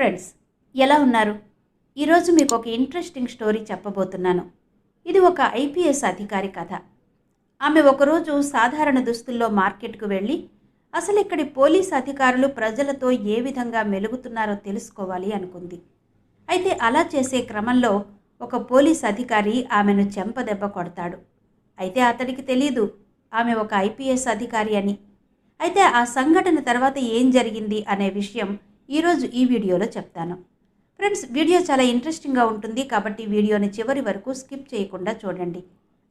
Friends ఎలా ఉన్నారు? ఈరోజు మీకు ఒక ఇంట్రెస్టింగ్ స్టోరీ చెప్పబోతున్నాను. ఇది ఒక ఐపీఎస్ అధికారి కథ. ఆమె ఒకరోజు సాధారణ దుస్తుల్లో మార్కెట్కు వెళ్ళి అసలు ఇక్కడి పోలీస్ అధికారులు ప్రజలతో ఏ విధంగా మెలుగుతున్నారో తెలుసుకోవాలి అనుకుంది. అయితే అలా చేసే క్రమంలో ఒక పోలీస్ అధికారి ఆమెను చెంపదెబ్బ కొడతాడు. అయితే అతడికి తెలియదు ఆమె ఒక ఐపీఎస్ అధికారి అని. అయితే ఆ సంఘటన తర్వాత ఏం జరిగింది అనే విషయం ఈరోజు ఈ వీడియోలో చెప్తాను. ఫ్రెండ్స్ వీడియో చాలా ఇంట్రెస్టింగ్గా ఉంటుంది కాబట్టి వీడియోని చివరి వరకు స్కిప్ చేయకుండా చూడండి.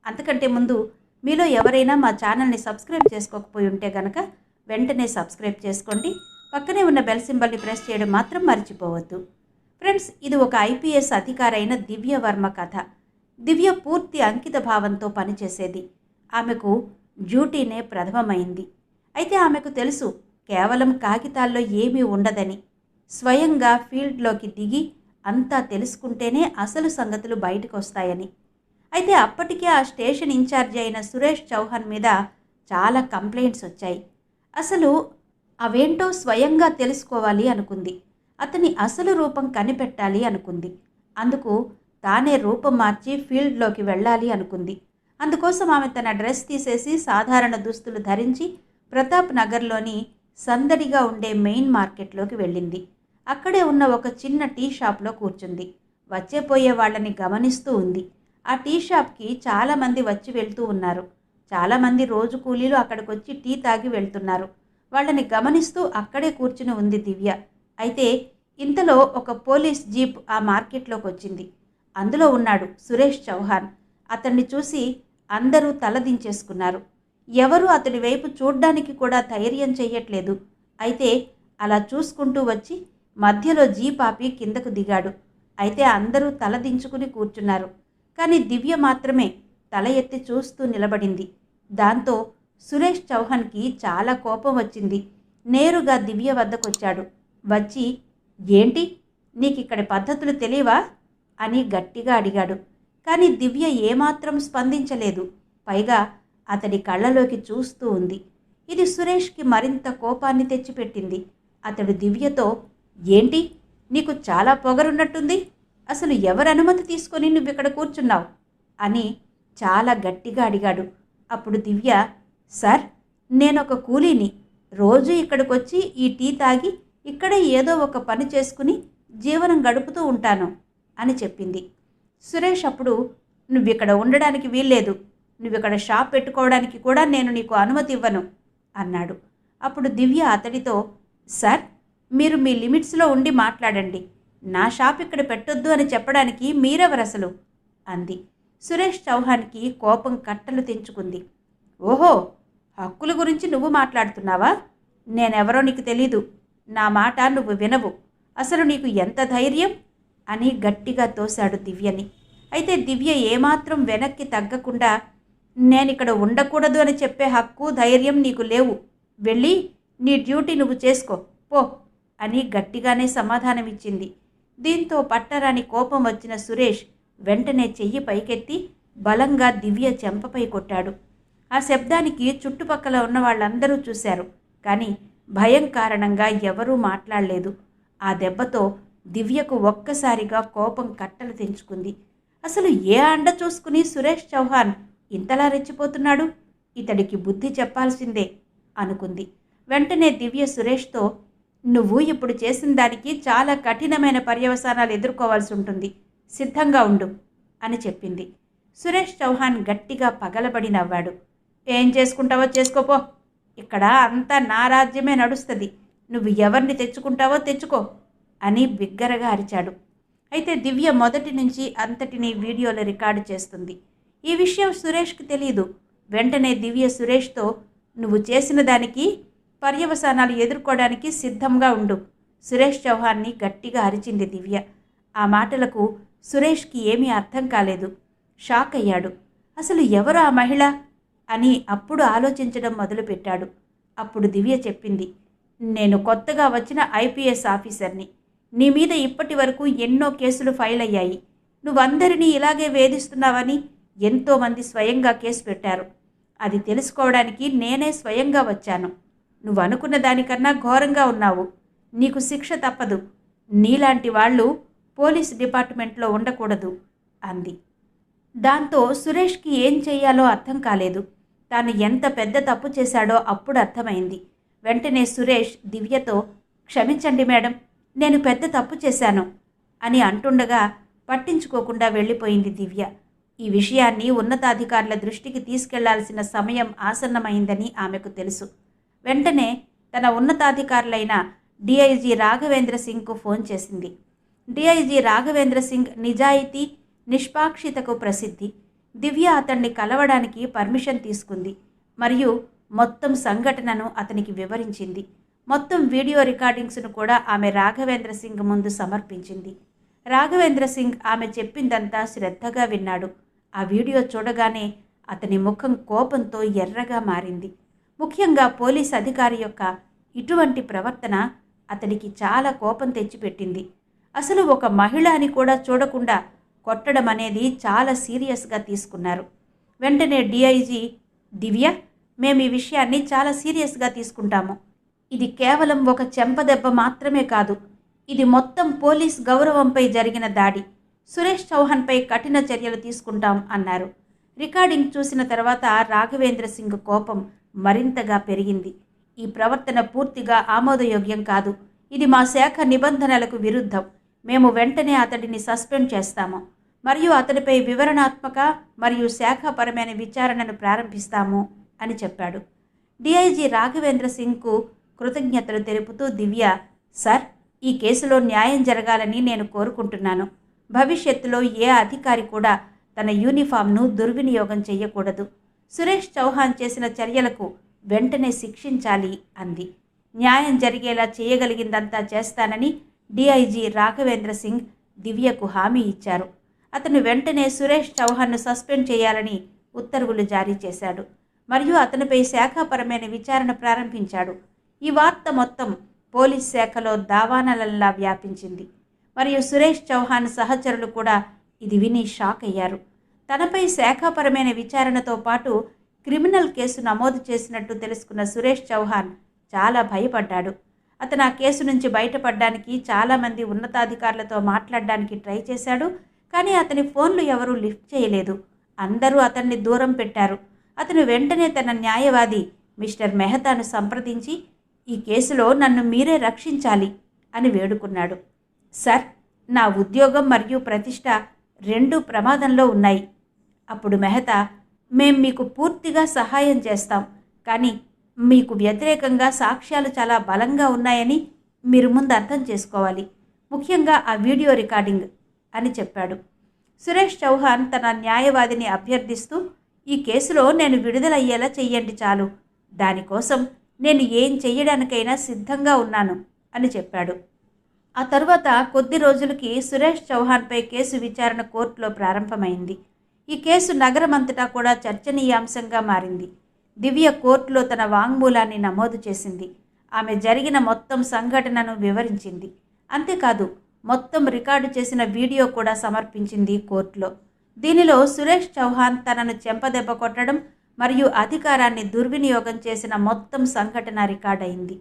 అంతకంటే ముందు మీలో ఎవరైనా మా ఛానల్ని సబ్స్క్రైబ్ చేసుకోకపోయి ఉంటే గనక వెంటనే సబ్స్క్రైబ్ చేసుకోండి. పక్కనే ఉన్న బెల్ సింబల్ని ప్రెస్ చేయడం మాత్రం మర్చిపోవద్దు. ఫ్రెండ్స్ ఇది ఒక ఐపీఎస్ అధికారైన దివ్య వర్మ కథ. దివ్య పూర్తి అంకిత భావంతో పనిచేసేది. ఆమెకు డ్యూటీనే ప్రథమమైంది. అయితే ఆమెకు తెలుసు కేవలం కాగితాల్లో ఏమీ ఉండదని. స్వయంగా ఫీల్డ్లోకి దిగి అంతా తెలుసుకుంటేనే అసలు సంగతులు బయటకు వస్తాయని అయితే అప్పటికే ఆ స్టేషన్ ఇన్ఛార్జి అయిన సురేష్ చౌహాన్ మీద చాలా కంప్లైంట్స్ వచ్చాయి. అసలు అవేంటో స్వయంగా తెలుసుకోవాలి అనుకుంది. అతని అసలు రూపం కనిపెట్టాలి అనుకుంది. అందుకు తానే రూపం మార్చి ఫీల్డ్లోకి వెళ్ళాలి అనుకుంది. అందుకోసం ఆమె తన డ్రెస్ తీసేసి సాధారణ దుస్తులు ధరించి ప్రతాప్ నగర్లోని సందడిగా ఉండే మెయిన్ మార్కెట్లోకి వెళ్ళింది. అక్కడే ఉన్న ఒక చిన్న టీ షాప్లో కూర్చుంది. వచ్చే పోయే వాళ్ళని గమనిస్తూ ఉంది. ఆ టీ షాప్కి చాలామంది వచ్చి వెళ్తూ ఉన్నారు. చాలామంది రోజు కూలీలు అక్కడికి వచ్చి టీ తాగి వెళ్తున్నారు. వాళ్ళని గమనిస్తూ అక్కడే కూర్చుని ఉంది దివ్య. అయితే ఇంతలో ఒక పోలీస్ జీప్ ఆ మార్కెట్లోకి వచ్చింది. అందులో ఉన్నాడు సురేష్ చౌహాన్. అతన్ని చూసి అందరూ తలదించేసుకున్నారు ఎవరు అతడి వైపు చూడ్డానికి కూడా ధైర్యం చెయ్యట్లేదు. అయితే అలా చూసుకుంటూ వచ్చి మధ్యలో జీప్ ఆపి కిందకు దిగాడు. అయితే అందరూ తల దించుకుని కూర్చున్నారు. కానీ దివ్య మాత్రమే తల ఎత్తి చూస్తూ నిలబడింది. దాంతో సురేష్ చౌహాన్కి చాలా కోపం వచ్చింది. నేరుగా దివ్య వద్దకొచ్చాడు. వచ్చి ఏంటి? నీకు ఇక్కడి పద్ధతులు తెలియవా? అని గట్టిగా అడిగాడు. కానీ దివ్య ఏమాత్రం స్పందించలేదు. పైగా అతడి కళ్ళలోకి చూస్తూ ఉంది. ఇది సురేష్కి మరింత కోపాన్ని తెచ్చిపెట్టింది. అతడు దివ్యతో ఏంటి? నీకు చాలా పొగరున్నట్టుంది. అసలు ఎవరి అనుమతి తీసుకొని నువ్వు ఇక్కడ కూర్చున్నావు? అని చాలా గట్టిగా అడిగాడు. అప్పుడు దివ్య సార్ నేనొక కూలీని. రోజు ఇక్కడికి వచ్చి ఈ టీ తాగి ఇక్కడే ఏదో ఒక పని చేసుకుని జీవనం గడుపుతూ ఉంటాను అని చెప్పింది. సురేష్ అప్పుడు నువ్వు ఇక్కడ ఉండడానికి వీల్లేదు. నువ్వు ఇక్కడ షాప్ పెట్టుకోవడానికి కూడా నేను నీకు అనుమతి ఇవ్వను అన్నాడు. అప్పుడు దివ్య అతడితో సార్ మీరు మీ లిమిట్స్లో ఉండి మాట్లాడండి. నా షాప్ ఇక్కడ పెట్టొద్దు అని చెప్పడానికి మీరెవరు అసలు అంది. సురేష్ చౌహాన్కి కోపం కట్టలు తెంచుకుంది. ఓహో హక్కుల గురించి నువ్వు మాట్లాడుతున్నావా? నేనెవరో నీకు తెలీదు. నా మాట నువ్వు వినవు. అసలు నీకు ఎంత ధైర్యం? అని గట్టిగా తోశాడు దివ్యని. అయితే దివ్య ఏమాత్రం వెనక్కి తగ్గకుండా నేనిక్కడ ఉండకూడదు అని చెప్పే హక్కు ధైర్యం నీకు లేవు. వెళ్ళి నీ డ్యూటీ నువ్వు చేసుకో. పో. అని గట్టిగానే సమాధానమిచ్చింది. దీంతో పట్టరాని కోపం వచ్చిన సురేష్ వెంటనే చెయ్యి పైకెత్తి బలంగా దివ్య చెంపపై కొట్టాడు. ఆ శబ్దానికి చుట్టుపక్కల ఉన్న వాళ్ళందరూ చూశారు కానీ భయం కారణంగా ఎవరూ మాట్లాడలేదు. ఆ దెబ్బతో దివ్యకు ఒక్కసారిగా కోపం కట్టలు తెంచుకుంది. అసలు ఏ అండ చూసుకుని సురేష్ చౌహాన్ ఇంతలా రెచ్చిపోతున్నాడు? ఇతడికి బుద్ధి చెప్పాల్సిందే అనుకుంది. వెంటనే దివ్య సురేష్తో నువ్వు ఇప్పుడు చేసిన దానికి చాలా కఠినమైన పర్యవసానాలు ఎదుర్కోవాల్సి ఉంటుంది. సిద్ధంగా ఉండు అని చెప్పింది. సురేష్ చౌహాన్ గట్టిగా పగలబడి నవ్వాడు. ఏం చేసుకుంటావో చేసుకోపో. ఇక్కడ అంతా నా రాజ్యమే నడుస్తుంది. నువ్వు ఎవరిని తెచ్చుకుంటావో తెచ్చుకో అని బిగ్గరగా అరిచాడు. అయితే దివ్య మొదటి నుంచి అంతటిని వీడియోలో రికార్డు చేస్తుంది. ఈ విషయం సురేష్కి తెలియదు వెంటనే దివ్య సురేష్తో నువ్వు చేసిన దానికి పర్యవసానాలు ఎదుర్కోవడానికి సిద్ధంగా ఉండు. సురేష్ చౌహాన్ని గట్టిగా అరిచింది దివ్య. ఆ మాటలకు సురేష్కి ఏమీ అర్థం కాలేదు. షాక్ అయ్యాడు. అసలు ఎవరు ఆ మహిళ? అని అప్పుడు ఆలోచించడం మొదలుపెట్టాడు. అప్పుడు దివ్య చెప్పింది. నేను కొత్తగా వచ్చిన ఐపీఎస్ ఆఫీసర్ని. నీ మీద ఇప్పటి వరకు ఎన్నో కేసులు ఫైల్ అయ్యాయి. నువ్వందరినీ ఇలాగే వేధిస్తున్నావని ఎంతోమంది స్వయంగా కేసు పెట్టారు. అది తెలుసుకోవడానికి నేనే స్వయంగా వచ్చాను. నువ్వు అనుకున్న దానికన్నా ఘోరంగా ఉన్నావు. నీకు శిక్ష తప్పదు. నీలాంటి వాళ్ళు పోలీస్ డిపార్ట్మెంట్లో ఉండకూడదు అంది. దాంతో సురేష్కి ఏం చెయ్యాలో అర్థం కాలేదు. తాను ఎంత పెద్ద తప్పు చేశాడో అప్పుడు అర్థమైంది. వెంటనే సురేష్ దివ్యతో క్షమించండి మేడం నేను పెద్ద తప్పు చేశాను అని అంటుండగా పట్టించుకోకుండా వెళ్ళిపోయింది దివ్య. ఈ విషయాన్ని ఉన్నతాధికారుల దృష్టికి తీసుకెళ్ళాల్సిన సమయం ఆసన్నమైందని ఆమెకు తెలుసు. వెంటనే తన ఉన్నతాధికారులైన డిఐజీ రాఘవేంద్ర సింగ్కు ఫోన్ చేసింది. డిఐజీ రాఘవేంద్ర సింగ్ నిజాయితీ నిష్పాక్షితకు ప్రసిద్ధి దివ్య అతన్ని కలవడానికి పర్మిషన్ తీసుకుంది మరియు మొత్తం సంఘటనను అతనికి వివరించింది. మొత్తం వీడియో రికార్డింగ్స్ను కూడా ఆమె రాఘవేంద్ర సింగ్ ముందు సమర్పించింది. రాఘవేంద్ర సింగ్ ఆమె చెప్పిందంతా శ్రద్ధగా విన్నాడు. ఆ వీడియో చూడగానే అతని ముఖం కోపంతో ఎర్రగా మారింది. ముఖ్యంగా పోలీస్ అధికారి యొక్క ఇటువంటి ప్రవర్తన అతనికి చాలా కోపం తెచ్చిపెట్టింది. అసలు ఒక మహిళ అని కూడా చూడకుండా కొట్టడం అనేది చాలా సీరియస్గా తీసుకున్నారు. వెంటనే డిఐజీ దివ్య మేము ఈ విషయాన్ని చాలా సీరియస్గా తీసుకుంటాము. ఇది కేవలం ఒక చెంపదెబ్బ మాత్రమే కాదు. ఇది మొత్తం పోలీస్ గౌరవంపై జరిగిన దాడి. సురేష్ చౌహాన్పై కఠిన చర్యలు తీసుకుంటాం అన్నారు. రికార్డింగ్ చూసిన తర్వాత రాఘవేంద్ర సింగ్ కోపం మరింతగా పెరిగింది. ఈ ప్రవర్తన పూర్తిగా ఆమోదయోగ్యం కాదు. ఇది మా శాఖ నిబంధనలకు విరుద్ధం. మేము వెంటనే అతడిని సస్పెండ్ చేస్తాము. మరియు అతడిపై వివరణాత్మక మరియు శాఖాపరమైన విచారణను ప్రారంభిస్తాము అని చెప్పాడు. డిఐజీ రాఘవేంద్ర సింగ్కు కృతజ్ఞతలు తెలుపుతూ దివ్య సార్ ఈ కేసులో న్యాయం జరగాలని నేను కోరుకుంటున్నాను. భవిష్యత్తులో ఏ అధికారి కూడా తన యూనిఫామ్ను దుర్వినియోగం చేయకూడదు సురేష్ చౌహాన్ చేసిన చర్యలకు వెంటనే శిక్షించాలి అంది. న్యాయం జరిగేలా చేయగలిగిందంతా చేస్తానని డిఐజీ రాఘవేంద్ర సింగ్ దివ్యకు హామీ ఇచ్చారు. అతను వెంటనే సురేష్ చౌహాన్ను సస్పెండ్ చేయాలని ఉత్తర్వులు జారీ చేశాడు. మరియు అతనిపై శాఖాపరమైన విచారణ ప్రారంభించాడు. ఈ వార్త మొత్తం పోలీస్ శాఖలో దావానలల్లా వ్యాపించింది. మరియు సురేష్ చౌహాన్ సహచరులు కూడా ఇది విని షాక్ అయ్యారు. తనపై శాఖాపరమైన విచారణతో పాటు క్రిమినల్ కేసు నమోదు చేసినట్టు తెలుసుకున్న సురేష్ చౌహాన్ చాలా భయపడ్డాడు. అతను ఆ కేసు నుంచి బయటపడడానికి చాలామంది ఉన్నతాధికారులతో మాట్లాడడానికి ట్రై చేశాడు కానీ అతని ఫోన్లు ఎవరూ లిఫ్ట్ చేయలేదు. అందరూ అతన్ని దూరం పెట్టారు. అతను వెంటనే తన న్యాయవాది మిస్టర్ మెహతాను సంప్రదించి ఈ కేసులో నన్ను మీరే రక్షించాలి అని వేడుకున్నాడు. సార్ నా ఉద్యోగం మరియు ప్రతిష్ట రెండు ప్రమాదంలో ఉన్నాయి. అప్పుడు మెహతా మేం మీకు పూర్తిగా సహాయం చేస్తాం కానీ మీకు వ్యతిరేకంగా సాక్ష్యాలు చాలా బలంగా ఉన్నాయని మీరు ముందు అర్థం చేసుకోవాలి. ముఖ్యంగా ఆ వీడియో రికార్డింగ్ అని చెప్పాడు. సురేష్ చౌహాన్ తన న్యాయవాదిని అభ్యర్థిస్తూ ఈ కేసులో నేను విడుదలయ్యేలా చెయ్యండి చాలు. దానికోసం నేను ఏం చెయ్యడానికైనా సిద్ధంగా ఉన్నాను అని చెప్పాడు. ఆ తరువాత కొద్ది రోజులకి సురేష్ చౌహాన్పై కేసు విచారణ కోర్టులో ప్రారంభమైంది. ఈ కేసు నగరమంతటా కూడా చర్చనీయాంశంగా మారింది. దివ్య కోర్టులో తన వాంగ్మూలాన్ని నమోదు చేసింది. ఆమె జరిగిన మొత్తం సంఘటనను వివరించింది. అంతేకాదు మొత్తం రికార్డు చేసిన వీడియో కూడా సమర్పించింది కోర్టులో. దీనిలో సురేష్ చౌహాన్ తనను చెంపదెబ్బ కొట్టడం మరియు అధికారాన్ని దుర్వినియోగం చేసిన మొత్తం సంఘటన రికార్డయింది.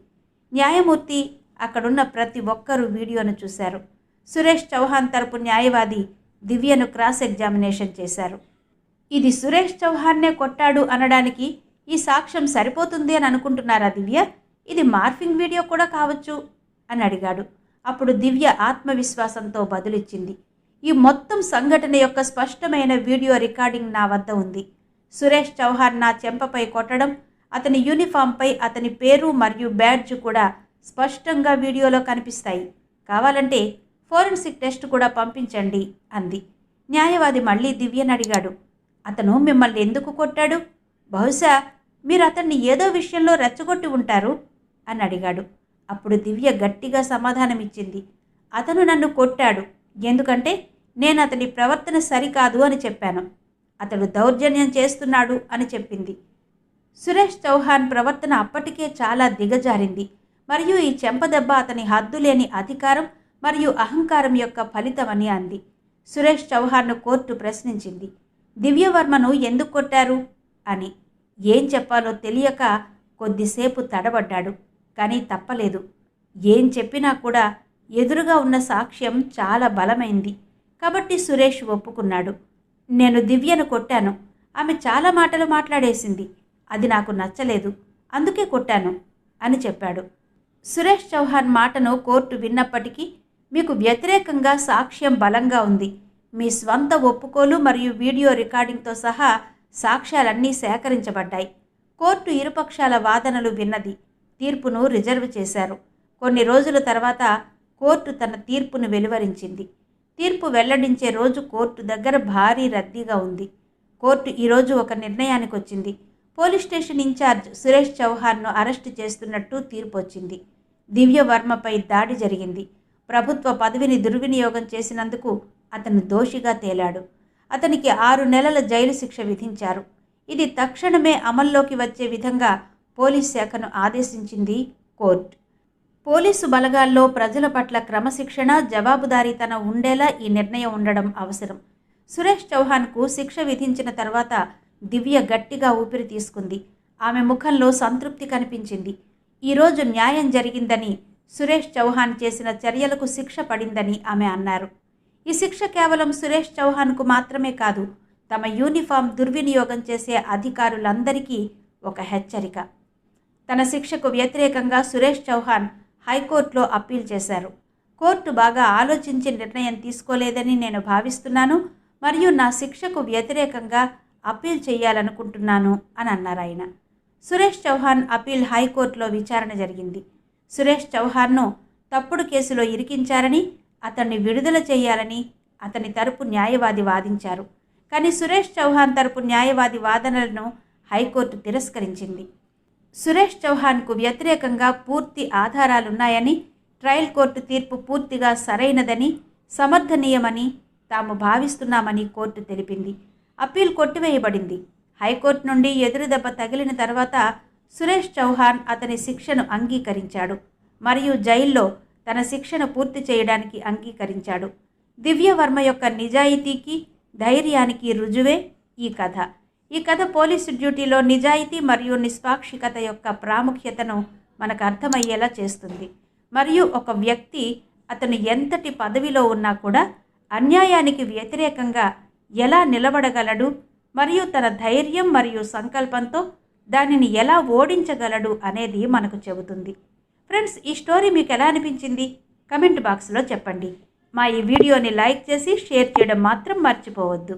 న్యాయమూర్తి అక్కడున్న ప్రతి ఒక్కరూ వీడియోను చూశారు. సురేష్ చౌహాన్ తరపు న్యాయవాది దివ్యను క్రాస్ ఎగ్జామినేషన్ చేశారు. ఇది సురేష్ చౌహాన్నే కొట్టాడు అనడానికి ఈ సాక్ష్యం సరిపోతుంది అని అనుకుంటున్నారా దివ్య? ఇది మార్ఫింగ్ వీడియో కూడా కావచ్చు అని అడిగాడు. అప్పుడు దివ్య ఆత్మవిశ్వాసంతో బదులిచ్చింది. ఈ మొత్తం సంఘటన యొక్క స్పష్టమైన వీడియో రికార్డింగ్ నా వద్ద ఉంది. సురేష్ చౌహాన్ నా చెంపపై కొట్టడం అతని యూనిఫామ్పై అతని పేరు మరియు బ్యాడ్జ్ కూడా స్పష్టంగా వీడియోలో కనిపిస్తాయి. కావాలంటే ఫోరెన్సిక్ టెస్ట్ కూడా పంపించండి అంది. న్యాయవాది మళ్ళీ దివ్యని అడిగాడు. అతను మిమ్మల్ని ఎందుకు కొట్టాడు? బహుశా మీరు అతన్ని ఏదో విషయంలో రెచ్చగొట్టి ఉంటారు? అని అడిగాడు. అప్పుడు దివ్య గట్టిగా సమాధానమిచ్చింది. అతను నన్ను కొట్టాడు. ఎందుకంటే నేను అతని ప్రవర్తన సరికాదు అని చెప్పాను. అతడు దౌర్జన్యం చేస్తున్నాడు అని చెప్పింది. సురేష్ చౌహాన్ ప్రవర్తన అప్పటికే చాలా దిగజారింది. మరియు ఈ చెంపదెబ్బ అతని హద్దులేని అధికారం మరియు అహంకారం యొక్క ఫలితమని అంది. సురేష్ చౌహాన్ను కోర్టు ప్రశ్నించింది. దివ్యవర్మను ఎందుకు కొట్టారు? అని. ఏం చెప్పాలో తెలియక కొద్దిసేపు తడబడ్డాడు. కానీ తప్పలేదు. ఏం చెప్పినా కూడా ఎదురుగా ఉన్న సాక్ష్యం చాలా బలమైంది. కాబట్టి సురేష్ ఒప్పుకున్నాడు. నేను దివ్యను కొట్టాను. ఆమె చాలా మాటలు మాట్లాడేసింది. అది నాకు నచ్చలేదు. అందుకే కొట్టాను అని చెప్పాడు. సురేష్ చౌహాన్ మాటను కోర్టు విన్నప్పటికీ మీకు వ్యతిరేకంగా సాక్ష్యం బలంగా ఉంది. మీ స్వంత ఒప్పుకోలు మరియు వీడియో రికార్డింగ్తో సహా సాక్ష్యాలన్నీ సేకరించబడ్డాయి. కోర్టు ఇరుపక్షాల వాదనలు విన్నది. తీర్పును రిజర్వ్ చేశారు. కొన్ని రోజుల తర్వాత కోర్టు తన తీర్పును వెలువరించింది. తీర్పు వెల్లడించే రోజు కోర్టు దగ్గర భారీ రద్దీగా ఉంది. కోర్టు ఈరోజు ఒక నిర్ణయానికి వచ్చింది. Police station in charge Suresh చౌహాన్ను arrest చేస్తున్నట్టు తీర్పు వచ్చింది. దివ్యవర్మపై దాడి జరిగింది. ప్రభుత్వ పదవిని దుర్వినియోగం చేసినందుకు అతను దోషిగా తేలాడు. అతనికి ఆరు నెలల జైలు శిక్ష విధించారు. ఇది తక్షణమే అమల్లోకి వచ్చే విధంగా పోలీస్ శాఖను ఆదేశించింది కోర్టు. పోలీసు బలగాల్లో ప్రజల పట్ల క్రమశిక్షణ జవాబుదారీతనం ఉండేలా ఈ నిర్ణయం ఉండడం అవసరం. సురేష్ చౌహాన్కు శిక్ష విధించిన తర్వాత దివ్య గట్టిగా ఊపిరి తీసుకుంది. ఆమె ముఖంలో సంతృప్తి కనిపించింది. ఈరోజు న్యాయం జరిగిందని సురేష్ చౌహాన్ చేసిన చర్యలకు శిక్ష పడిందని ఆమె అన్నారు. ఈ శిక్ష కేవలం సురేష్ చౌహాన్కు మాత్రమే కాదు తమ యూనిఫామ్ దుర్వినియోగం చేసే అధికారులందరికీ ఒక హెచ్చరిక. తన శిక్షకు వ్యతిరేకంగా సురేష్ చౌహాన్ హైకోర్టులో అప్పీల్ చేశారు. కోర్టు బాగా ఆలోచించి నిర్ణయం తీసుకోలేదని నేను భావిస్తున్నాను మరియు నా శిక్షకు వ్యతిరేకంగా అప్పీల్ చేయాలనుకుంటున్నాను అని అన్నారు ఆయన. సురేష్ చౌహాన్ అప్పీల్ హైకోర్టులో విచారణ జరిగింది. సురేష్ చౌహాన్ను తప్పుడు కేసులో ఇరికించారని అతన్ని విడుదల చేయాలని అతని తరపు న్యాయవాది వాదించారు. కానీ సురేష్ చౌహాన్ తరపు న్యాయవాది వాదనలను హైకోర్టు తిరస్కరించింది. సురేష్ చౌహాన్కు వ్యతిరేకంగా పూర్తి ఆధారాలున్నాయని ట్రయల్ కోర్టు తీర్పు పూర్తిగా సరైనదని సమర్థనీయమని తాము భావిస్తున్నామని కోర్టు తెలిపింది. అప్పీల్ కొట్టివేయబడింది. హైకోర్టు నుండి ఎదురుదెబ్బ తగిలిన తర్వాత సురేష్ చౌహాన్ అతని శిక్షను అంగీకరించాడు. మరియు జైల్లో తన శిక్షను పూర్తి చేయడానికి అంగీకరించాడు. దివ్యవర్మ యొక్క నిజాయితీకి ధైర్యానికి రుజువే ఈ కథ. ఈ కథ పోలీసు డ్యూటీలో నిజాయితీ మరియు నిష్పాక్షికత యొక్క ప్రాముఖ్యతను మనకు అర్థమయ్యేలా చేస్తుంది. మరియు ఒక వ్యక్తి అతను ఎంతటి పదవిలో ఉన్నా కూడా అన్యాయానికి వ్యతిరేకంగా ఎలా నిలబడగలడు మరియు తన ధైర్యం మరియు సంకల్పంతో దానిని ఎలా ఓడించగలడు అనేది మనకు చెబుతుంది. ఫ్రెండ్స్ ఈ స్టోరీ మీకు ఎలా అనిపించింది? కమెంట్ బాక్స్లో చెప్పండి. మా ఈ వీడియోని లైక్ చేసి షేర్ చేయడం మాత్రం మర్చిపోవద్దు.